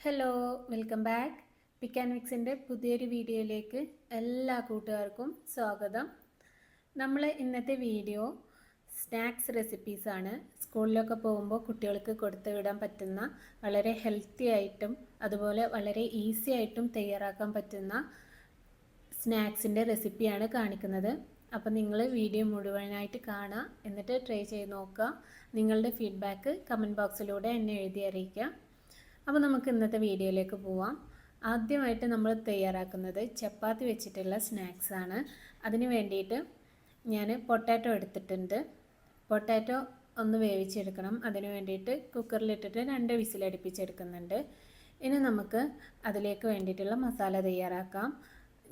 Hello welcome back പിക്ക് പുതിയൊരു വീഡിയോയിലേക്ക് എല്ലാ കൂട്ടുകാർക്കും സ്വാഗതം. നമ്മൾ ഇന്നത്തെ വീഡിയോ സ്നാക്സ് റെസിപ്പീസാണ് സ്കൂളിലൊക്കെ പോകുമ്പോൾ കുട്ടികൾക്ക് കൊടുത്തു വിടാൻ പറ്റുന്ന വളരെ ഹെൽത്തി ആയിട്ടും അതുപോലെ വളരെ ഈസി ആയിട്ടും തയ്യാറാക്കാൻ പറ്റുന്ന സ്നാക്സിന്റെ റെസിപ്പിയാണ് കാണിക്കുന്നത്. അപ്പോൾ നിങ്ങൾ വീഡിയോ മുഴുവനായിട്ട് കാണുക എന്നിട്ട് ട്രൈ ചെയ്ത് നോക്കുക നിങ്ങളുടെ ഫീഡ്ബാക്ക് കമന്റ് ബോക്സിലൂടെ എന്നെ എഴുതി അറിയിക്കുക അപ്പോൾ നമുക്ക് ഇന്നത്തെ വീഡിയോയിലേക്ക് പോവാം. ആദ്യമായിട്ട് നമ്മൾ തയ്യാറാക്കുന്നത് ചപ്പാത്തി വെച്ചിട്ടുള്ള സ്നാക്സ് ആണ്. അതിന് വേണ്ടിയിട്ട് ഞാൻ പൊട്ടാറ്റോ എടുത്തിട്ടുണ്ട്. പൊട്ടാറ്റോ ഒന്ന് വേവിച്ചെടുക്കണം. അതിന് വേണ്ടിയിട്ട് കുക്കറിലിട്ടിട്ട് രണ്ട് വിസിലടുപ്പിച്ചെടുക്കുന്നുണ്ട് ഇനി നമുക്ക് അതിലേക്ക് വേണ്ടിയിട്ടുള്ള മസാല തയ്യാറാക്കാം.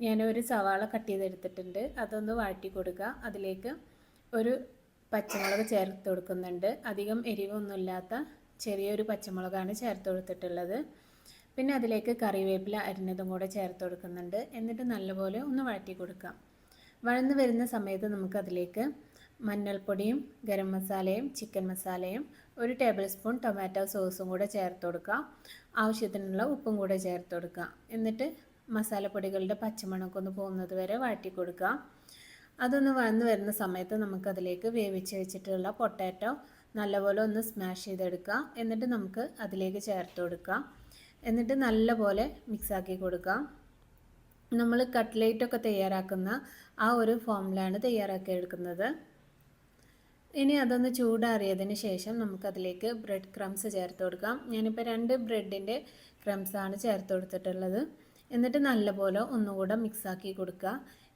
ഞാൻ ഒരു സവാള കട്ട് ചെയ്തെടുത്തിട്ടുണ്ട്. അതൊന്ന് വാട്ടി കൊടുക്കുക അതിലേക്ക് ഒരു പച്ചമുളക് ചേർത്ത് കൊടുക്കുന്നുണ്ട്. അധികം എരിവൊന്നുമില്ലാത്ത ചെറിയൊരു പച്ചമുളകാണ് ചേർത്ത് കൊടുത്തിട്ടുള്ളത്. പിന്നെ അതിലേക്ക് കറിവേപ്പില അരിഞ്ഞതും കൂടെ ചേർത്ത് കൊടുക്കുന്നുണ്ട്. എന്നിട്ട് നല്ലപോലെ ഒന്ന് വഴറ്റി കൊടുക്കാം. വഴന്ന് വരുന്ന സമയത്ത് നമുക്കതിലേക്ക് മഞ്ഞൾപ്പൊടിയും ഗരം മസാലയും ചിക്കൻ മസാലയും ഒരു ടേബിൾ സ്പൂൺ ടൊമാറ്റോ സോസും കൂടെ ചേർത്ത് കൊടുക്കാം. ആവശ്യത്തിനുള്ള ഉപ്പും കൂടെ ചേർത്ത് കൊടുക്കാം. എന്നിട്ട് മസാലപ്പൊടികളുടെ പച്ചമണമൊക്കെ പോകുന്നത് വരെ വഴറ്റി കൊടുക്കാം. അതൊന്ന് വഴന്ന് വരുന്ന സമയത്ത് നമുക്കതിലേക്ക് വേവിച്ച് വെച്ചിട്ടുള്ള പൊട്ടാറ്റോ നല്ലപോലെ ഒന്ന് സ്മാഷ് ചെയ്തെടുക്കുക. എന്നിട്ട് നമുക്ക് അതിലേക്ക് ചേർത്ത് കൊടുക്കാം എന്നിട്ട് നല്ലപോലെ മിക്സാക്കി കൊടുക്കാം നമ്മൾ കട്ട്ലേറ്റൊക്കെ തയ്യാറാക്കുന്ന ആ ഒരു ഫോമിലാണ് തയ്യാറാക്കി എടുക്കുന്നത് ഇനി അതൊന്ന് ചൂടാറിയതിന് ശേഷം നമുക്കതിലേക്ക് ബ്രെഡ് ക്രംസ് ചേർത്ത് കൊടുക്കാം. ഞാനിപ്പോൾ രണ്ട് ബ്രെഡിന്റെ ക്രംസാണ് ചേർത്ത് കൊടുത്തിട്ടുള്ളത്. എന്നിട്ട് നല്ലപോലെ ഒന്നുകൂടെ മിക്സാക്കി കൊടുക്കുക.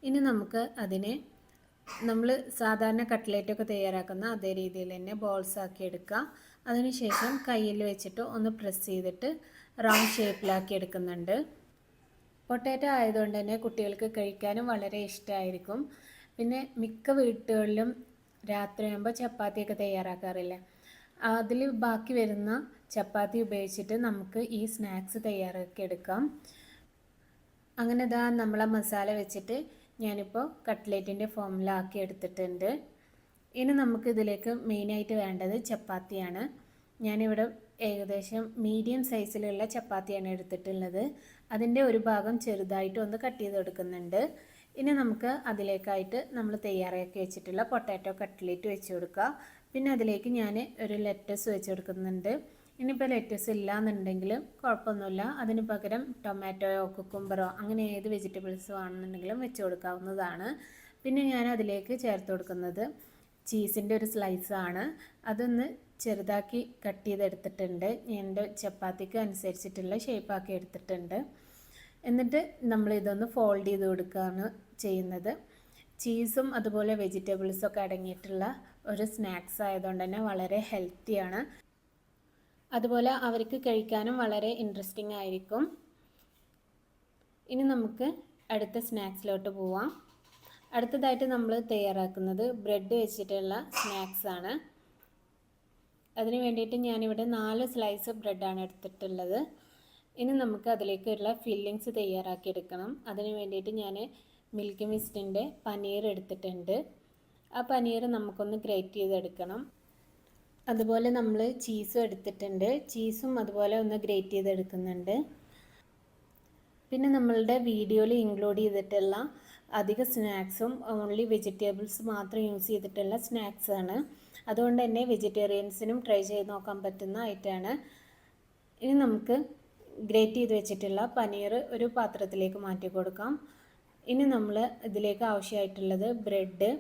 ഇനി നമുക്ക് അതിനെ നമ്മൾ സാധാരണ കട്ട്ലേറ്റൊക്കെ തയ്യാറാക്കുന്ന അതേ രീതിയിൽ തന്നെ ബോൾസ് ആക്കി എടുക്കുക. അതിനുശേഷം കയ്യിൽ വെച്ചിട്ട് ഒന്ന് പ്രസ് ചെയ്തിട്ട് റൗണ്ട് ഷേപ്പിലാക്കി എടുക്കുന്നുണ്ട്. പൊട്ടാറ്റോ ആയതുകൊണ്ട് തന്നെ കുട്ടികൾക്ക് കഴിക്കാനും വളരെ ഇഷ്ടമായിരിക്കും പിന്നെ മിക്ക വീട്ടുകളിലും രാത്രിയാകുമ്പോൾ ചപ്പാത്തിയൊക്കെ തയ്യാറാക്കാറില്ല. അതിൽ ബാക്കി വരുന്ന ചപ്പാത്തി ഉപയോഗിച്ചിട്ട് നമുക്ക് ഈ സ്നാക്സ് തയ്യാറാക്കി എടുക്കാം. അങ്ങനെ ഇതാ നമ്മളെ മസാല വെച്ചിട്ട് ഞാനിപ്പോൾ കട്ട്ലേറ്റിന്റെ ഫോമിലാക്കി എടുത്തിട്ടുണ്ട്. ഇനി നമുക്ക് ഇതിലേക്ക് മെയിനായിട്ട് വേണ്ടത് ചപ്പാത്തിയാണ്. ഞാനിവിടെ ഏകദേശം മീഡിയം സൈസിലുള്ള ചപ്പാത്തിയാണ് എടുത്തിട്ടുള്ളത്. അതിന്റെ ഒരു ഭാഗം ചെറുതായിട്ട് ഒന്ന് കട്ട് ചെയ്ത് കൊടുക്കുന്നുണ്ട് ഇനി നമുക്ക് അതിലേക്കായിട്ട് നമ്മൾ തയ്യാറാക്കി വെച്ചിട്ടുള്ള പൊട്ടാറ്റോ കട്ട്ലേറ്റ് വെച്ച് കൊടുക്കുക പിന്നെ അതിലേക്ക് ഞാൻ ഒരു ലെറ്റസ് വെച്ച് കൊടുക്കുന്നുണ്ട്. ഇനിയിപ്പോൾ ലെറ്റസ് ഇല്ല എന്നുണ്ടെങ്കിൽ കുഴപ്പമൊന്നുമില്ല. അതിന് പകരം ടൊമാറ്റോയോ കുക്കുംബറോ അങ്ങനെ ഏത് വെജിറ്റബിൾസ് ആണെന്നുണ്ടെങ്കിലും വെച്ച് കൊടുക്കാവുന്നതാണ്. പിന്നെ ഞാൻ അതിലേക്ക് ചേർത്ത് കൊടുക്കുന്നത് ചീസിന്റെ ഒരു സ്ലൈസാണ് അതൊന്ന് ചെറുതാക്കി കട്ട് ചെയ്തെടുത്തിട്ടുണ്ട്. എന്റെ ചപ്പാത്തിക്ക് അനുസരിച്ചിട്ടുള്ള ഷേപ്പാക്കി എടുത്തിട്ടുണ്ട്. എന്നിട്ട് നമ്മൾ ഇതൊന്ന് ഫോൾഡ് ചെയ്ത് കൊടുക്കുകയാണ് ചെയ്യുന്നത്. ചീസും അതുപോലെ വെജിറ്റബിൾസൊക്കെ അടങ്ങിയിട്ടുള്ള ഒരു സ്നാക്സ് ആയതുകൊണ്ട് തന്നെ വളരെ ഹെൽത്തിയാണ് അതുപോലെ അവർക്ക് കഴിക്കാനും വളരെ ഇൻട്രസ്റ്റിംഗ് ആയിരിക്കും. ഇനി നമുക്ക് അടുത്ത സ്നാക്സിലോട്ട് പോവാം. അടുത്തതായിട്ട് നമ്മൾ തയ്യാറാക്കുന്നത് ബ്രെഡ് വെച്ചിട്ടുള്ള സ്നാക്സ് ആണ്. അതിന് വേണ്ടിയിട്ട് ഞാനിവിടെ നാല് സ്ലൈസ് ബ്രെഡാണ് എടുത്തിട്ടുള്ളത്. ഇനി നമുക്ക് അതിലേക്കുള്ള ഫില്ലിങ്സ് തയ്യാറാക്കിയെടുക്കണം. അതിന് വേണ്ടിയിട്ട് ഞാൻ മിൽക്ക് മിസ്റ്റിന്റെ പനീർ എടുത്തിട്ടുണ്ട്. ആ പനീർ നമുക്കൊന്ന് ഗ്രേറ്റ് ചെയ്തെടുക്കണം. അതുപോലെ നമ്മൾ ചീസും എടുത്തിട്ടുണ്ട്. ചീസും അതുപോലെ ഒന്ന് ഗ്രേറ്റ് ചെയ്തെടുക്കുന്നുണ്ട്. പിന്നെ നമ്മളുടെ വീഡിയോയിൽ ഇൻക്ലൂഡ് ചെയ്തിട്ടുള്ള അധിക സ്നാക്സും ഓൺലി വെജിറ്റബിൾസ് മാത്രം യൂസ് ചെയ്തിട്ടുള്ള സ്നാക്സ് ആണ്. അതുകൊണ്ട് തന്നെ വെജിറ്റേറിയൻസിനും ട്രൈ ചെയ്ത് നോക്കാൻ പറ്റുന്ന ഐറ്റമാണ് ഇനി നമുക്ക് ഗ്രേറ്റ് ചെയ്ത് വെച്ചിട്ടുള്ള പനീർ ഒരു പാത്രത്തിലേക്ക് മാറ്റി കൊടുക്കാം. ഇനി നമ്മൾ ഇതിലേക്ക് ആവശ്യമായിട്ടുള്ളത് ബ്രെഡ്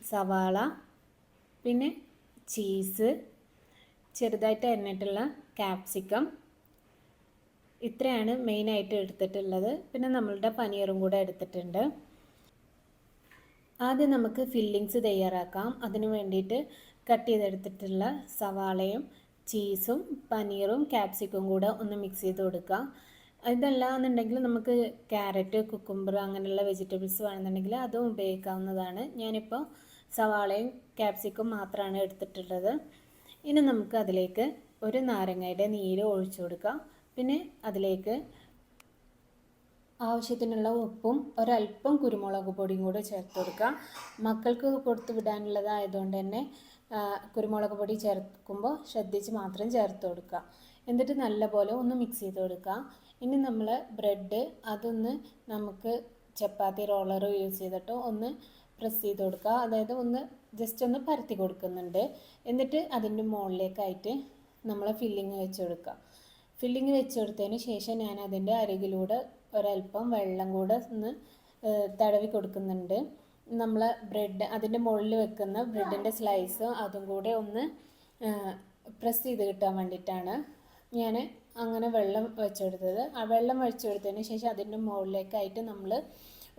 സവാള പിന്നെ ചീസ് ചെറുതായിട്ട് അരിഞ്ഞിട്ടുള്ള ക്യാപ്സിക്കം ഇത്രയാണ് മെയിനായിട്ട് എടുത്തിട്ടുള്ളത്. പിന്നെ നമ്മളുടെ പനീറും കൂടെ എടുത്തിട്ടുണ്ട്. ആദ്യം നമുക്ക് ഫില്ലിങ്സ് തയ്യാറാക്കാം. അതിന് വേണ്ടിയിട്ട് കട്ട് ചെയ്തെടുത്തിട്ടുള്ള സവാളയും ചീസും പനീറും ക്യാപ്സിക്കും കൂടെ ഒന്ന് മിക്സ് ചെയ്ത് കൊടുക്കാം. ഇതല്ല എന്നുണ്ടെങ്കിൽ നമുക്ക് ക്യാരറ്റ് കുക്കുംബർ അങ്ങനെയുള്ള വെജിറ്റബിൾസ് വേണമെന്നുണ്ടെങ്കിൽ അതും ഉപയോഗിക്കാവുന്നതാണ്. ഞാനിപ്പോൾ സവാളയും ക്യാപ്സിക്കും മാത്രമാണ് എടുത്തിട്ടുള്ളത്. ഇനി നമുക്ക് അതിലേക്ക് ഒരു നാരങ്ങയുടെ നീര് ഒഴിച്ചു കൊടുക്കാം. പിന്നെ അതിലേക്ക് ആവശ്യത്തിനുള്ള ഉപ്പും ഒരല്പം കുരുമുളക് പൊടിയും കൂടെ ചേർത്ത് കൊടുക്കാം. മക്കൾക്ക് കൊടുത്ത് വിടാനുള്ളതായതുകൊണ്ട് തന്നെ കുരുമുളക് പൊടി ചേർക്കുമ്പോൾ ശ്രദ്ധിച്ച് മാത്രം ചേർത്ത് കൊടുക്കുക എന്നിട്ട് നല്ലപോലെ ഒന്ന് മിക്സ് ചെയ്ത് കൊടുക്കുക ഇനി നമ്മൾ ബ്രെഡ് അതൊന്ന് നമുക്ക് ചപ്പാത്തി റോളർ യൂസ് ചെയ്തിട്ടോ ഒന്ന് പ്രസ് ചെയ്ത് കൊടുക്കുക. അതായത് ഒന്ന് ജസ്റ്റ് ഒന്ന് പരത്തി കൊടുക്കുന്നുണ്ട്. എന്നിട്ട് അതിന്റെ മുകളിലേക്കായിട്ട് നമ്മൾ ഫില്ലിങ് വെച്ച് കൊടുക്കുക. ഫില്ലിങ് വെച്ച് കൊടുത്തതിന് ശേഷം ഞാൻ അതിന്റെ അരികിലൂടെ ഒരല്പം വെള്ളം കൂടെ ഒന്ന് തടവി കൊടുക്കുന്നുണ്ട്. നമ്മൾ ബ്രെഡ് അതിന്റെ മുകളിൽ വെക്കുന്ന ബ്രെഡിന്റെ സ്ലൈസ് അതും കൂടെ ഒന്ന് പ്രസ് ചെയ്ത് കിട്ടാൻ വേണ്ടിയിട്ടാണ് ഞാൻ അങ്ങനെ വെള്ളം വെച്ചെടുത്തത് ആ വെള്ളം വെച്ചെടുത്തതിന് ശേഷം അതിന്റെ മുകളിലേക്കായിട്ട് നമ്മൾ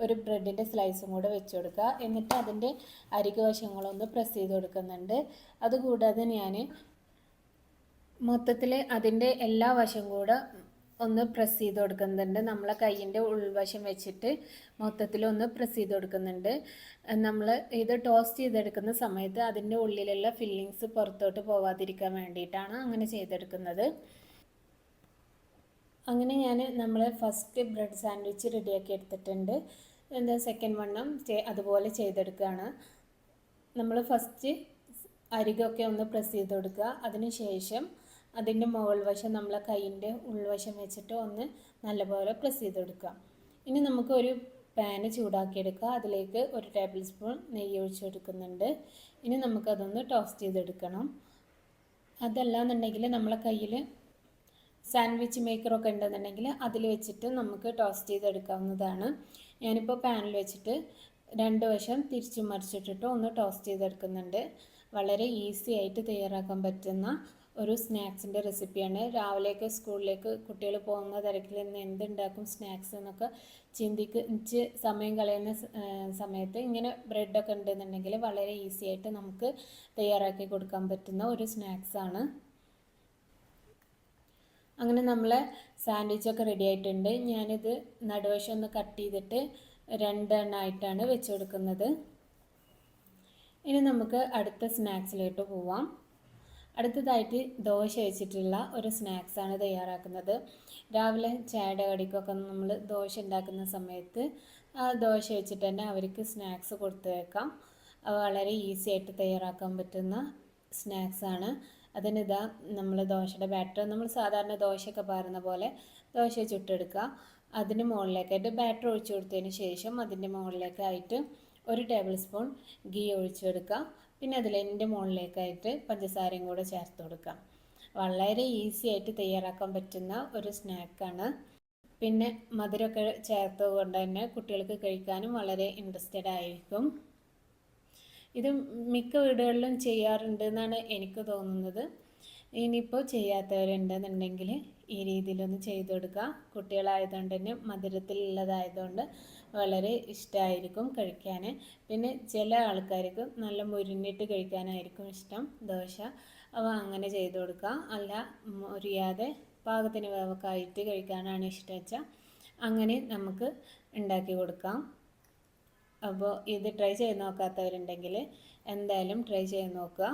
ഒരു ബ്രെഡിന്റെ സ്ലൈസും കൂടെ വെച്ച് കൊടുക്കുക. എന്നിട്ട് അതിന്റെ അരികു വശങ്ങളൊന്ന് പ്രസ് ചെയ്ത് കൊടുക്കുന്നുണ്ട്. അതുകൂടാതെ ഞാൻ മൊത്തത്തിൽ അതിന്റെ എല്ലാ വശം കൂടെ ഒന്ന് പ്രസ് ചെയ്ത് കൊടുക്കുന്നുണ്ട്. നമ്മളെ കയ്യിന്റെ ഉൾവശം വെച്ചിട്ട് മൊത്തത്തിൽ ഒന്ന് പ്രസ് ചെയ്ത് കൊടുക്കുന്നുണ്ട്. നമ്മൾ ഇത് ടോസ്റ്റ് ചെയ്തെടുക്കുന്ന സമയത്ത് അതിന്റെ ഉള്ളിലുള്ള ഫില്ലിങ്സ് പുറത്തോട്ട് പോവാതിരിക്കാൻ വേണ്ടിയിട്ടാണ് അങ്ങനെ ചെയ്തെടുക്കുന്നത്. അങ്ങനെ ഞാൻ നമ്മൾ ഫസ്റ്റ് ബ്രെഡ് സാൻഡ്വിച്ച് റെഡിയാക്കി എടുത്തിട്ടുണ്ട്. എന്താ സെക്കൻഡ് വണ്ണം അതുപോലെ ചെയ്തെടുക്കുകയാണ് നമ്മൾ ഫസ്റ്റ് അരികൊക്കെ ഒന്ന് പ്രസ് ചെയ്ത് കൊടുക്കുക. അതിനുശേഷം അതിന്റെ മുകൾ വശം നമ്മളെ കൈയിന്റെ ഉൾവശം വെച്ചിട്ട് ഒന്ന് നല്ലപോലെ പ്രസ് ചെയ്ത് കൊടുക്കുക. ഇനി നമുക്ക് ഒരു പാന് ചൂടാക്കിയെടുക്കുക അതിലേക്ക് ഒരു ടേബിൾ സ്പൂൺ നെയ്യ് ഒഴിച്ച് കൊടുക്കുന്നുണ്ട്. ഇനി നമുക്കതൊന്ന് ടോസ്റ്റ് ചെയ്തെടുക്കണം. അതല്ല എന്നുണ്ടെങ്കിൽ നമ്മളെ കയ്യിൽ സാൻഡ്വിച്ച് മേക്കറൊക്കെ ഉണ്ടെന്നുണ്ടെങ്കിൽ അതിൽ വെച്ചിട്ട് നമുക്ക് ടോസ്റ്റ് ചെയ്തെടുക്കാവുന്നതാണ്. ഞാനിപ്പോൾ പാനിൽ വെച്ചിട്ട് രണ്ട് വശം തിരിച്ചു മറിച്ചിട്ടിട്ട് ഒന്ന് ടോസ്റ്റ് ചെയ്തെടുക്കുന്നുണ്ട്. വളരെ ഈസി ആയിട്ട് തയ്യാറാക്കാൻ പറ്റുന്ന ഒരു സ്നാക്സിന്റെ റെസിപ്പിയാണ്. രാവിലെയൊക്കെ സ്കൂളിലേക്ക് കുട്ടികൾ പോകുന്ന തിരക്കിൽ നിന്ന് എന്തുണ്ടാക്കും സ്നാക്സ് എന്നൊക്കെ ചിന്തിച്ച് സമയം കളയുന്ന സമയത്ത് ഇങ്ങനെ ബ്രെഡൊക്കെ ഉണ്ടെന്നുണ്ടെങ്കിൽ വളരെ ഈസി ആയിട്ട് നമുക്ക് തയ്യാറാക്കി കൊടുക്കാൻ പറ്റുന്ന ഒരു സ്നാക്സാണ്. അങ്ങനെ നമ്മളെ സാൻഡ്വിച്ച് ഒക്കെ റെഡി ആയിട്ടുണ്ട്. ഞാനിത് നടുവശം ഒന്ന് കട്ട് ചെയ്തിട്ട് രണ്ടെണ്ണമായിട്ടാണ് വെച്ച് കൊടുക്കുന്നത്. ഇനി നമുക്ക് അടുത്ത സ്നാക്സിലോട്ട് പോവാം. അടുത്തതായിട്ട് ദോശ വെച്ചിട്ടുള്ള ഒരു സ്നാക്സാണ് തയ്യാറാക്കുന്നത്. രാവിലെ ചായയുടെ കടിക്കൊക്കെ നമ്മൾ ദോശ ഉണ്ടാക്കുന്ന സമയത്ത് ആ ദോശ വെച്ചിട്ട് തന്നെ അവർക്ക് സ്നാക്സ് കൊടുത്തു വെക്കാം. വളരെ ഈസി ആയിട്ട് തയ്യാറാക്കാൻ പറ്റുന്ന സ്നാക്സാണ് അതിനിതാ നമ്മൾ ദോശയുടെ ബാറ്റർ നമ്മൾ സാധാരണ ദോശയൊക്കെ പാരുന്ന പോലെ ദോശ ചുട്ടെടുക്കുക. അതിന് മുകളിലേക്കായിട്ട് ബാറ്റർ ഒഴിച്ചു കൊടുത്തതിന് ശേഷം അതിന്റെ മുകളിലേക്കായിട്ട് ഒരു ടേബിൾ സ്പൂൺ ഗീ ഒഴിച്ചെടുക്കുക. പിന്നെ അതിന്റെ മുകളിലേക്കായിട്ട് പഞ്ചസാരയും കൂടെ ചേർത്ത് കൊടുക്കാം വളരെ ഈസി ആയിട്ട് തയ്യാറാക്കാൻ പറ്റുന്ന ഒരു സ്നാക്കാണ് പിന്നെ മധുരമൊക്കെ ചേർത്തത് കൊണ്ട് തന്നെ കുട്ടികൾക്ക് കഴിക്കാനും വളരെ ഇൻട്രസ്റ്റഡ് ആയിരിക്കും. ഇത് മിക്ക വീടുകളിലും ചെയ്യാറുണ്ട് എന്നാണ് എനിക്ക് തോന്നുന്നത്. ഇനിയിപ്പോൾ ചെയ്യാത്തവരുണ്ടെന്നുണ്ടെങ്കിൽ ഈ രീതിയിലൊന്ന് ചെയ്തു കൊടുക്കുക. കുട്ടികളായതുകൊണ്ട് തന്നെ മധുരത്തിലുള്ളതായതുകൊണ്ട് വളരെ ഇഷ്ടമായിരിക്കും കഴിക്കാൻ പിന്നെ ചില ആൾക്കാർക്ക് നല്ല മുരിഞ്ഞിട്ട് കഴിക്കാനായിരിക്കും ഇഷ്ടം ദോശ. അവ അങ്ങനെ ചെയ്തു കൊടുക്കുക. അല്ല മുരിയാതെ പാകത്തിന് വേവക്കായിട്ട് കഴിക്കാനാണ് ഇഷ്ടം വെച്ചാൽ അങ്ങനെ നമുക്ക് ഉണ്ടാക്കി കൊടുക്കാം. അപ്പോൾ ഇത് ട്രൈ ചെയ്ത് നോക്കാത്തവരുണ്ടെങ്കിൽ എന്തായാലും ട്രൈ ചെയ്ത് നോക്കുക.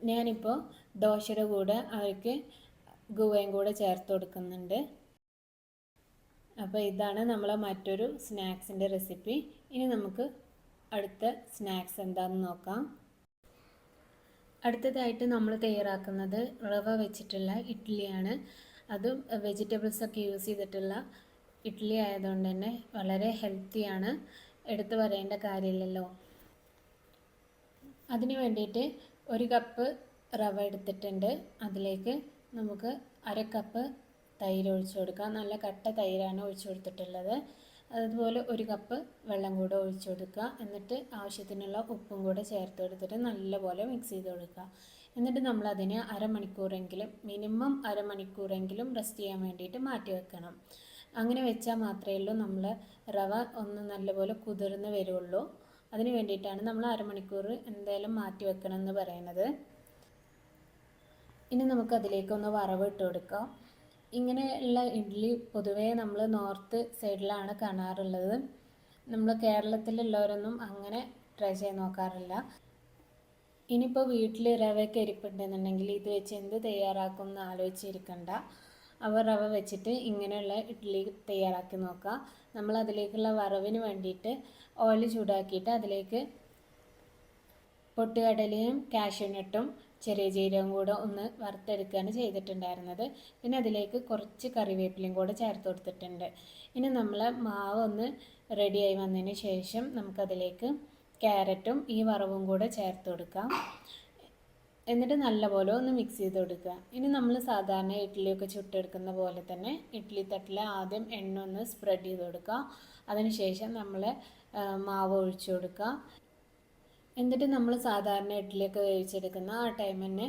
ഞാനിപ്പോൾ ദോശയുടെ കൂടെ അവർക്ക് ഗുവയും കൂടെ ചേർത്ത് കൊടുക്കുന്നുണ്ട്. അപ്പോൾ ഇതാണ് നമ്മളെ മറ്റൊരു സ്നാക്സിന്റെ റെസിപ്പി ഇനി നമുക്ക് അടുത്ത സ്നാക്സ് എന്താണെന്ന് നോക്കാം. അടുത്തതായിട്ട് നമ്മൾ തയ്യാറാക്കുന്നത് റവ വെച്ചിട്ടുള്ള ഇഡ്ഡലിയാണ്. അതും വെജിറ്റബിൾസൊക്കെ യൂസ് ചെയ്തിട്ടുള്ള ഇഡ്ഡലി ആയതുകൊണ്ട് തന്നെ വളരെ ഹെൽത്തിയാണ് എടുത്തു പറയേണ്ട കാര്യമില്ലല്ലോ. അതിന് വേണ്ടിയിട്ട് ഒരു കപ്പ് റവ എടുത്തിട്ടുണ്ട്. അതിലേക്ക് നമുക്ക് അര കപ്പ് തൈര് ഒഴിച്ചു കൊടുക്കാം. നല്ല കട്ട തൈരാണ് ഒഴിച്ചു കൊടുത്തിട്ടുള്ളത്. അതുപോലെ ഒരു കപ്പ് വെള്ളം കൂടെ ഒഴിച്ചു കൊടുക്കുക. എന്നിട്ട് ആവശ്യത്തിനുള്ള ഉപ്പും കൂടെ ചേർത്ത് കൊടുത്തിട്ട് നല്ലപോലെ മിക്സ് ചെയ്ത് കൊടുക്കുക. എന്നിട്ട് നമ്മൾ അതിനെ അരമണിക്കൂറെങ്കിലും മിനിമം അരമണിക്കൂറെങ്കിലും റെസ്റ്റ് ചെയ്യാൻ വേണ്ടിയിട്ട് മാറ്റി വെക്കണം. അങ്ങനെ വെച്ചാൽ മാത്രമേ ഉള്ളൂ നമ്മൾ റവ ഒന്ന് നല്ലപോലെ കുതിർന്ന് വരുള്ളൂ. അതിന് വേണ്ടിയിട്ടാണ് നമ്മൾ അരമണിക്കൂർ എന്തായാലും മാറ്റി വെക്കണം എന്ന് പറയുന്നത്. ഇനി നമുക്ക് അതിലേക്കൊന്ന് വറവ് ഇട്ട് കൊടുക്കാം. ഇങ്ങനെയുള്ള ഇഡ്ഡലി പൊതുവേ നമ്മൾ നോർത്ത് സൈഡിലാണ് കാണാറുള്ളത്. നമ്മൾ കേരളത്തിലുള്ളവരൊന്നും അങ്ങനെ ട്രൈ ചെയ്ത് നോക്കാറില്ല. ഇനിയിപ്പോൾ വീട്ടിൽ റവയൊക്കെ ഇരിപ്പുണ്ടെന്നുണ്ടെങ്കിൽ ഇത് വെച്ച് എന്ത് തയ്യാറാക്കും എന്ന് ആലോചിച്ചിരിക്കണ്ട അവ റവ വെച്ചിട്ട് ഇങ്ങനെയുള്ള ഇഡ്ഡലി തയ്യാറാക്കി നോക്കുക നമ്മൾ അതിലേക്കുള്ള വറവിന് വേണ്ടിയിട്ട് ഓയിൽ ചൂടാക്കിയിട്ട് അതിലേക്ക് പൊട്ടുകടലയും കാഷ്യൂനട്ടും ചെറിയ ജീരകം കൂടെ ഒന്ന് വറുത്തെടുക്കുകയാണ് ചെയ്തിട്ടുണ്ടായിരുന്നത്. പിന്നെ അതിലേക്ക് കുറച്ച് കറിവേപ്പിലയും കൂടെ ചേർത്ത് കൊടുത്തിട്ടുണ്ട്. ഇനി നമ്മൾ മാവ് ഒന്ന് റെഡിയായി വന്നതിന് ശേഷം നമുക്കതിലേക്ക് ക്യാരറ്റും ഈ വറവും കൂടെ ചേർത്ത് കൊടുക്കാം. എന്നിട്ട് നല്ലപോലെ ഒന്ന് മിക്സ് ചെയ്ത് കൊടുക്കുക. ഇനി നമ്മൾ സാധാരണ ഇഡ്ഡലിയൊക്കെ ചുട്ടെടുക്കുന്ന പോലെ തന്നെ ഇഡ്ഡലി തട്ടിൽ ആദ്യം എണ്ണ ഒന്ന് സ്പ്രെഡ് ചെയ്ത് കൊടുക്കുക. അതിനുശേഷം നമ്മൾ മാവ് ഒഴിച്ചു കൊടുക്കുക. എന്നിട്ട് നമ്മൾ സാധാരണ ഇഡ്ഡലിയൊക്കെ വേവിച്ചെടുക്കുന്ന ആ ടൈം തന്നെ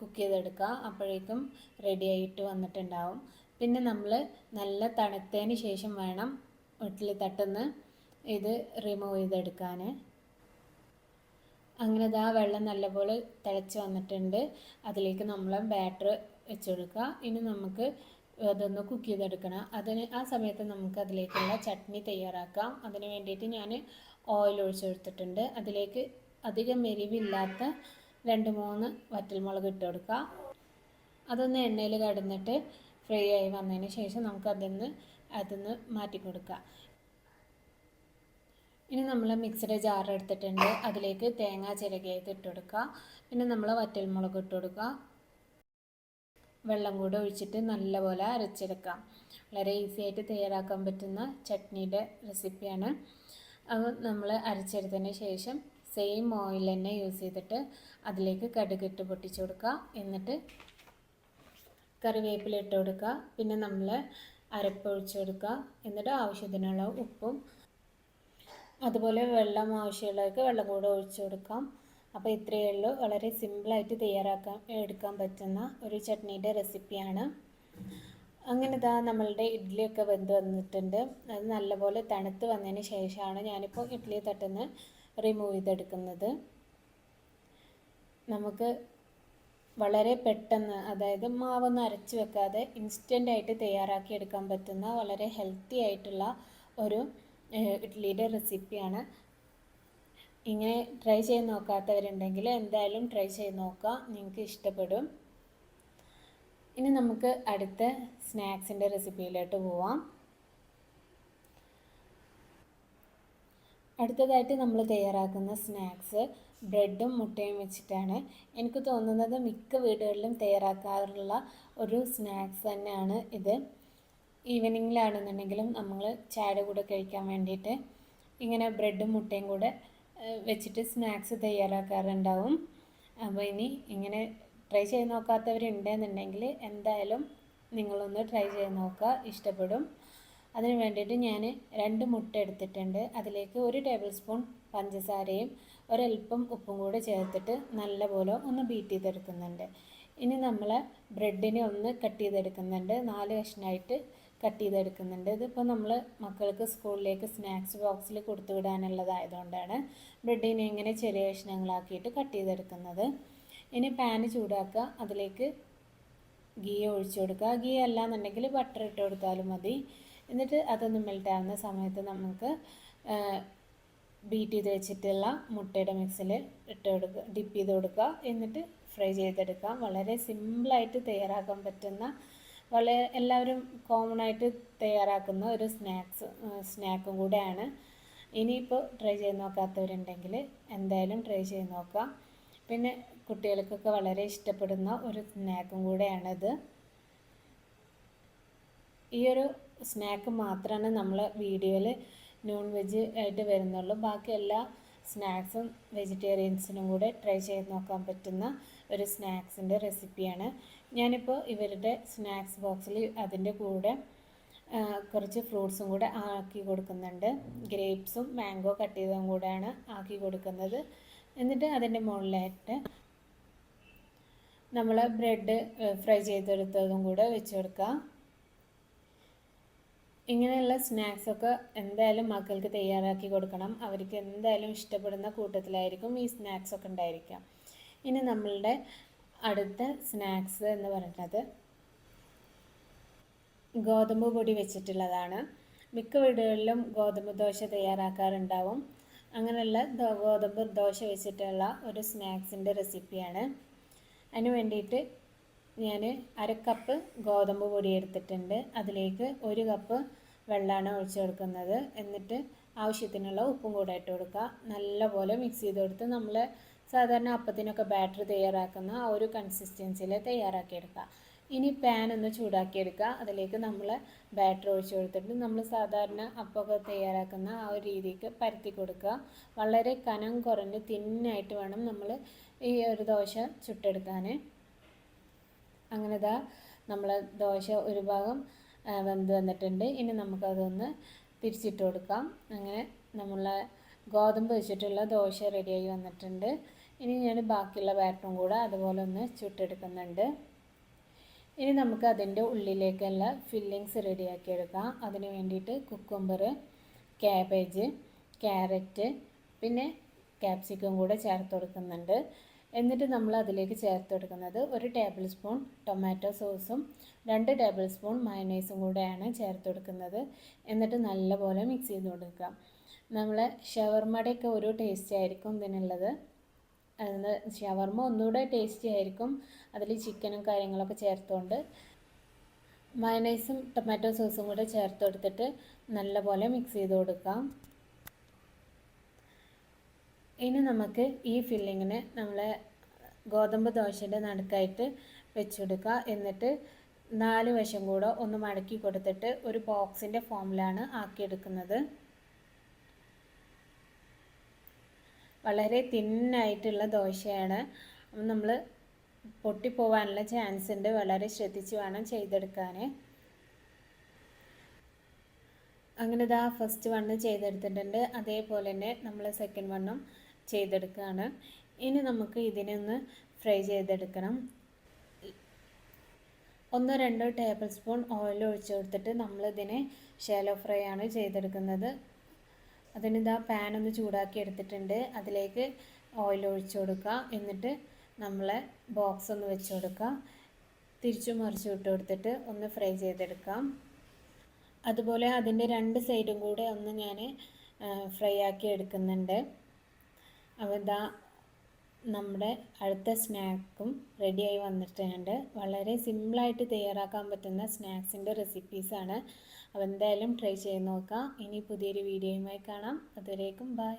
കുക്ക് ചെയ്തെടുക്കുക. അപ്പോഴേക്കും റെഡി ആയിട്ട് വന്നിട്ടുണ്ടാവും. പിന്നെ നമ്മൾ നല്ല തണുത്തതിന് ശേഷം വേണം ഇഡ്ഡലി തട്ടുന്ന് ഇത് റിമൂവ് ചെയ്തെടുക്കാൻ അങ്ങനെ ഇതാ വെള്ളം നല്ലപോലെ തിളച്ച് വന്നിട്ടുണ്ട്. അതിലേക്ക് നമ്മൾ ബാറ്റർ വെച്ച് കൊടുക്കുക. ഇനി നമുക്ക് അതൊന്ന് കുക്ക് ചെയ്തെടുക്കണം. അതിന് ആ സമയത്ത് നമുക്ക് അതിലേക്കുള്ള ചട്നി തയ്യാറാക്കാം. അതിന് വേണ്ടിയിട്ട് ഞാൻ ഓയിൽ ഒഴിച്ചു കൊടുത്തിട്ടുണ്ട്. അതിലേക്ക് അധികം എരിവില്ലാത്ത രണ്ട് മൂന്ന് വറ്റൽമുളക് ഇട്ട് കൊടുക്കുക. അതൊന്ന് എണ്ണയിൽ കടന്നിട്ട് ഫ്രൈ ആയി വന്നതിന് ശേഷം നമുക്ക് അതിന്ന് അതിന്ന് മാറ്റി കൊടുക്കാം ഇനി നമ്മൾ മിക്സഡ് ജാർ എടുത്തിട്ടുണ്ട്. അതിലേക്ക് തേങ്ങ ചിരകിയത് ഇട്ട് കൊടുക്കുക. പിന്നെ നമ്മൾ വറ്റൽമുളക് ഇട്ട് കൊടുക്കുക. വെള്ളം കൂടെ ഒഴിച്ചിട്ട് നല്ലപോലെ അരച്ചെടുക്കാം വളരെ ഈസി ആയിട്ട് തയ്യാറാക്കാൻ പറ്റുന്ന ചട്നിയുടെ റെസിപ്പിയാണ് അത് നമ്മൾ അരച്ചെടുത്തതിന് ശേഷം സെയിം ഓയിൽ തന്നെ യൂസ് ചെയ്തിട്ട് അതിലേക്ക് കടുകിട്ട് പൊട്ടിച്ച് കൊടുക്കുക. എന്നിട്ട് കറിവേപ്പില ഇട്ട് കൊടുക്കുക. പിന്നെ നമ്മൾ അരപ്പ് ഒഴിച്ച് കൊടുക്കുക. എന്നിട്ട് ആവശ്യത്തിനുള്ള ഉപ്പും അതുപോലെ വെള്ളം ആവശ്യമുള്ളവർക്ക് വെള്ളം കൂടെ ഒഴിച്ചു കൊടുക്കാം. അപ്പോൾ ഇത്രയേ ഉള്ളൂ. വളരെ സിമ്പിളായിട്ട് തയ്യാറാക്കാൻ എടുക്കാൻ പറ്റുന്ന ഒരു ചട്നിയുടെ റെസിപ്പിയാണ് അങ്ങനെ ഇതാ നമ്മളുടെ ഇഡ്ഡലിയൊക്കെ വെന്ത് വന്നിട്ടുണ്ട്. അത് നല്ലപോലെ തണുത്ത് വന്നതിന് ശേഷമാണ് ഞാനിപ്പോൾ ഇഡ്ഡലി തട്ടുന്ന റിമൂവ് ചെയ്തെടുക്കുന്നത്. നമുക്ക് വളരെ പെട്ടെന്ന് അതായത് മാവൊന്നും അരച്ച് വെക്കാതെ ഇൻസ്റ്റന്റായിട്ട് തയ്യാറാക്കി എടുക്കാൻ പറ്റുന്ന വളരെ ഹെൽത്തി ആയിട്ടുള്ള ഒരു ഇഡ്ഡലിയുടെ റെസിപ്പിയാണ് ഇങ്ങനെ ട്രൈ ചെയ്ത് നോക്കാത്തവരുണ്ടെങ്കിൽ എന്തായാലും ട്രൈ ചെയ്ത് നോക്കുക. നിങ്ങൾക്ക് ഇഷ്ടപ്പെടും. ഇനി നമുക്ക് അടുത്ത സ്നാക്സിന്റെ റെസിപ്പിയിലോട്ട് പോവാം. അടുത്തതായിട്ട് നമ്മൾ തയ്യാറാക്കുന്ന സ്നാക്സ് ബ്രെഡും മുട്ടയും വെച്ചിട്ടാണ്. എനിക്ക് തോന്നുന്നത് മിക്ക വീടുകളിലും തയ്യാറാക്കാറുള്ള ഒരു സ്നാക്സ് തന്നെയാണ് ഇത്. ഈവനിങ്ങിലാണെന്നുണ്ടെങ്കിലും നമ്മൾ ചായയുടെ കൂടെ കഴിക്കാൻ വേണ്ടിയിട്ട് ഇങ്ങനെ ബ്രെഡും മുട്ടയും കൂടെ വെച്ചിട്ട് സ്നാക്സ് തയ്യാറാക്കാറുണ്ടാവും. അപ്പോൾ ഇനി ഇങ്ങനെ ട്രൈ ചെയ്ത് നോക്കാത്തവരുണ്ടെന്നുണ്ടെങ്കിൽ എന്തായാലും നിങ്ങളൊന്ന് ട്രൈ ചെയ്ത് നോക്കുക ഇഷ്ടപ്പെടും. അതിന് വേണ്ടിയിട്ട് ഞാൻ രണ്ട് മുട്ട എടുത്തിട്ടുണ്ട്. അതിലേക്ക് ഒരു ടേബിൾ സ്പൂൺ പഞ്ചസാരയും ഒരൽപ്പം ഉപ്പും കൂടെ ചേർത്തിട്ട് നല്ലപോലെ ഒന്ന് ബീറ്റ് ചെയ്തെടുക്കുന്നുണ്ട്. ഇനി നമ്മൾ ബ്രെഡിനെ ഒന്ന് കട്ട് ചെയ്തെടുക്കുന്നുണ്ട്. നാല് കഷ്ണമായിട്ട് കട്ട് ചെയ്തെടുക്കുന്നുണ്ട്. ഇതിപ്പോൾ നമ്മൾ മക്കൾക്ക് സ്കൂളിലേക്ക് സ്നാക്സ് ബോക്സിൽ കൊടുത്തു വിടാനുള്ളതായതുകൊണ്ടാണ് ബ്രെഡിനെ ഇങ്ങനെ ചെറിയ കഷ്ണങ്ങളാക്കിയിട്ട് കട്ട് ചെയ്തെടുക്കുന്നത്. ഇനി പാന് ചൂടാക്കുക. അതിലേക്ക് ഗീ ഒഴിച്ചു കൊടുക്കുക. ഗീ അല്ലാന്നുണ്ടെങ്കിൽ ബട്ടർ ഇട്ട് കൊടുത്താലും മതി. എന്നിട്ട് അതൊന്ന് മെൽറ്റ് ആവുന്ന സമയത്ത് നമുക്ക് ബീറ്റ് ചെയ്ത് വെച്ചിട്ടുള്ള മുട്ടയുടെ മിക്സിൽ ഇട്ട് കൊടുക്കുക. ഡിപ്പ് ചെയ്ത് കൊടുക്കുക. എന്നിട്ട് ഫ്രൈ ചെയ്തെടുക്കാം വളരെ സിമ്പിളായിട്ട് തയ്യാറാക്കാൻ പറ്റുന്ന വളരെ എല്ലാവരും കോമൺ ആയിട്ട് തയ്യാറാക്കുന്ന ഒരു സ്നാക്സ് സ്നാക്കും കൂടെയാണ്. ഇനിയിപ്പോൾ ട്രൈ ചെയ്ത് നോക്കാത്തവരുണ്ടെങ്കിൽ എന്തായാലും ട്രൈ ചെയ്ത് നോക്കാം. പിന്നെ കുട്ടികൾക്കൊക്കെ വളരെ ഇഷ്ടപ്പെടുന്ന ഒരു സ്നാക്കും കൂടെയാണിത്. ഈ ഒരു സ്നാക്ക് മാത്രമാണ് നമ്മൾ വീഡിയോയിൽ നോൺ വെജ് ആയിട്ട് വരുന്നുള്ളൂ. ബാക്കി എല്ലാ സ്നാക്സും വെജിറ്റേറിയൻസിനും കൂടെ ട്രൈ ചെയ്ത് നോക്കാൻ പറ്റുന്ന ഒരു സ്നാക്സിന്റെ റെസിപ്പിയാണ് ഞാനിപ്പോൾ ഇവരുടെ സ്നാക്സ് ബോക്സിൽ അതിന്റെ കൂടെ കുറച്ച് ഫ്രൂട്ട്സും കൂടെ ആക്കി കൊടുക്കുന്നുണ്ട്. ഗ്രേപ്സും മാംഗോ കട്ട് ചെയ്തതും കൂടെയാണ് ആക്കി കൊടുക്കുന്നത്. എന്നിട്ട് അതിന്റെ മുകളിലായിട്ട് നമ്മൾ ബ്രെഡ് ഫ്രൈ ചെയ്തെടുത്തതും കൂടെ വെച്ച് കൊടുക്കുക ഇങ്ങനെയുള്ള സ്നാക്സൊക്കെ എന്തായാലും മക്കൾക്ക് തയ്യാറാക്കി കൊടുക്കണം. അവർക്ക് എന്തായാലും ഇഷ്ടപ്പെടുന്ന കൂട്ടത്തിലായിരിക്കും ഈ സ്നാക്സൊക്കെ ഉണ്ടായിരിക്കാം ഇനി നമ്മളുടെ അടുത്ത സ്നാക്സ് എന്ന് പറയുന്നത് ഗോതമ്പ് പൊടി വെച്ചിട്ടുള്ളതാണ്. മിക്ക വീടുകളിലും ഗോതമ്പ് ദോശ തയ്യാറാക്കാറുണ്ടാവും. അങ്ങനെയുള്ള ഗോതമ്പ് ദോശ വെച്ചിട്ടുള്ള ഒരു സ്നാക്സിന്റെ റെസിപ്പിയാണ്. അതിന് വേണ്ടിയിട്ട് ഞാൻ അര കപ്പ് ഗോതമ്പ് പൊടി എടുത്തിട്ടുണ്ട്. അതിലേക്ക് ഒരു കപ്പ് വെള്ളമാണ് ഒഴിച്ചു കൊടുക്കുന്നത്. എന്നിട്ട് ആവശ്യത്തിനുള്ള ഉപ്പും കൂടെ ഇട്ട് കൊടുക്കുക. നല്ലപോലെ മിക്സ് ചെയ്ത് കൊടുത്ത് നമ്മൾ സാധാരണ അപ്പത്തിനൊക്കെ ബാറ്റർ തയ്യാറാക്കുന്ന ആ ഒരു കൺസിസ്റ്റൻസിയിൽ തയ്യാറാക്കിയെടുക്കുക. ഇനി പാൻ ഒന്ന് ചൂടാക്കിയെടുക്കുക. അതിലേക്ക് നമ്മൾ ബാറ്റർ ഒഴിച്ചു കൊടുത്തിട്ട് നമ്മൾ സാധാരണ അപ്പമൊക്കെ തയ്യാറാക്കുന്ന ആ ഒരു രീതിക്ക് പരത്തി കൊടുക്കുക. വളരെ കനം കുറഞ്ഞ് തിന്നായിട്ട് വേണം നമ്മൾ ഈ ഒരു ദോശ ചുട്ടെടുക്കാൻ അങ്ങനെ ഇതാ നമ്മൾ ദോശ ഒരു ഭാഗം വെന്ത് വന്നിട്ടുണ്ട്. ഇനി നമുക്കതൊന്ന് തിരിച്ചിട്ട് കൊടുക്കാം. അങ്ങനെ നമ്മളെ ഗോതമ്പ് വെച്ചിട്ടുള്ള ദോശ റെഡിയായി വന്നിട്ടുണ്ട്. ഇനി ഞാൻ ബാക്കിയുള്ള ബാറ്ററും കൂടെ അതുപോലെ ഒന്ന് ചുട്ടെടുക്കുന്നുണ്ട്. ഇനി നമുക്ക് അതിന്റെ ഉള്ളിലേക്കുള്ള ഫില്ലിങ്സ് റെഡിയാക്കി എടുക്കാം അതിന് വേണ്ടിയിട്ട് കുക്കുംബർ ക്യാബേജ് ക്യാരറ്റ് പിന്നെ ക്യാപ്സിക്കം കൂടെ ചേർത്ത് കൊടുക്കുന്നുണ്ട്. എന്നിട്ട് നമ്മൾ അതിലേക്ക് ചേർത്ത് കൊടുക്കുന്നത് ഒരു ടേബിൾ സ്പൂൺ ടൊമാറ്റോ സോസും രണ്ട് ടേബിൾ സ്പൂൺ മയനൈസും കൂടെയാണ് ചേർത്ത് കൊടുക്കുന്നത്. എന്നിട്ട് നല്ലപോലെ മിക്സ് ചെയ്ത് കൊടുക്കുക. നമ്മൾ ഷവർമയുടെയൊക്കെ ഒരു ടേസ്റ്റ് ആയിരിക്കും ഇതിനുള്ളത്. അത് ഷവർമ ഒന്നുകൂടെ ടേസ്റ്റി ആയിരിക്കും. അതിൽ ചിക്കനും കാര്യങ്ങളൊക്കെ ചേർത്തുകൊണ്ട് മയണൈസും ടൊമാറ്റോ സോസും കൂടെ ചേർത്ത് കൊടുത്തിട്ട് നല്ലപോലെ മിക്സ് ചെയ്ത് കൊടുക്കാം. ഇനി നമുക്ക് ഈ ഫില്ലിങ്ങിന് നമ്മളെ ഗോതമ്പ് ദോശയുടെ നടുക്കായിട്ട് വെച്ചെടുക്കുക എന്നിട്ട് നാല് വശം കൂടെ ഒന്ന് മടക്കി കൊടുത്തിട്ട് ഒരു ബോക്സിന്റെ ഫോമിലാണ് ആക്കിയെടുക്കുന്നത്. വളരെ തിന്നായിട്ടുള്ള ദോശയാണ്. നമ്മൾ പൊട്ടിപ്പോവാനുള്ള ചാൻസ് ഉണ്ട്. വളരെ ശ്രദ്ധിച്ച് വേണം ചെയ്തെടുക്കാൻ അങ്ങനെ ഇതാ ഫസ്റ്റ് വണ്ണ് ചെയ്തെടുത്തിട്ടുണ്ട്. അതേപോലെ തന്നെ നമ്മൾ സെക്കൻഡ് വണ്ണും ചെയ്തെടുക്കുകയാണ് ഇനി നമുക്ക് ഇതിനെ ഒന്ന് ഫ്രൈ ചെയ്തെടുക്കണം. ഒന്നോ രണ്ടോ ടേബിൾ സ്പൂൺ ഓയിൽ ഒഴിച്ചു കൊടുത്തിട്ട് നമ്മളിതിനെ ഷാലോ ഫ്രൈ ആണ് ചെയ്തെടുക്കുന്നത്. അതിനിതാ പാൻ ഒന്ന് ചൂടാക്കി എടുത്തിട്ടുണ്ട്. അതിലേക്ക് ഓയിൽ ഒഴിച്ചു കൊടുക്കുക. എന്നിട്ട് നമ്മളെ ബോക്സ് ഒന്ന് വെച്ച് കൊടുക്കുക. തിരിച്ചു മറിച്ച് വിട്ട് കൊടുത്തിട്ട് ഒന്ന് ഫ്രൈ ചെയ്തെടുക്കാം. അതുപോലെ അതിന്റെ രണ്ട് സൈഡും കൂടെ ഒന്ന് ഞാൻ ഫ്രൈ ആക്കി എടുക്കുന്നുണ്ട്. അപ്പോൾ ഇതാ നമ്മുടെ അടുത്ത സ്നാക്കും റെഡിയായി വന്നിട്ടുണ്ട്. വളരെ സിമ്പിളായിട്ട് തയ്യാറാക്കാൻ പറ്റുന്ന സ്നാക്സിന്റെ റെസിപ്പീസാണ് അപ്പോൾ എന്തായാലും ട്രൈ ചെയ്ത് നോക്കാം. ഇനി പുതിയൊരു വീഡിയോയുമായി കാണാം. അതുവരേക്കും ബൈ